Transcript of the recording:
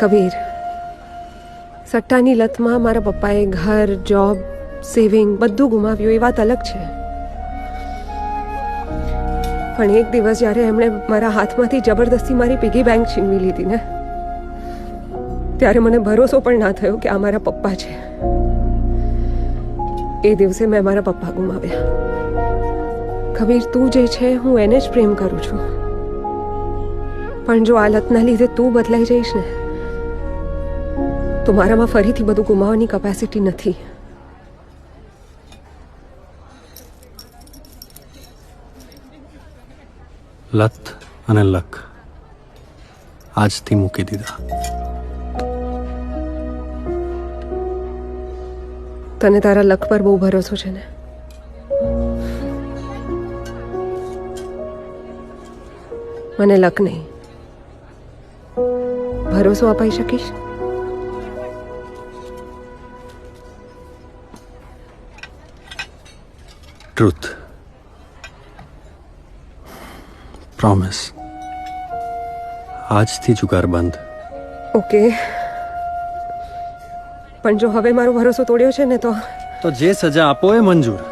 કબીર, સટ્ટાની લતમાં મારા પપ્પાએ ઘર જોબ સેવિંગ બધું ગુમાવ્યું. એ વાત અલગ છે. પણ એક દિવસ જ્યારે એમણે મારા હાથમાંથી જબરદસ્તી મારી પીગી બેંક છીનવી લીધી ને, ત્યારે મને ભરોસો પણ ના થયો કે આ મારા પપ્પા છે. એ દિવસે મેં મારા પપ્પા ગુમાવ્યા. કબીર, તું જે છે, હું એને જ પ્રેમ કરું છું. પણ જો આ લતના લીધે તું બદલાઈ જઈશ ને તો મારામાં ફરીથી બધું ગુમાવવાની કેપેસિટી નથી. લત અને લક આજથી મૂકી દીધા. તને તારા લક પર બહુ ભરોસો છે ને? મને લક નહીં. ભરોસો અપાઈ શકીશ? ટ્રુથ પ્રોમિસ આજથી જુગાર બંધ ઓકે પણ જો હવે મારો ભરોસો તોડ્યો છે ને તો તો જે સજા આપો એ મંજૂર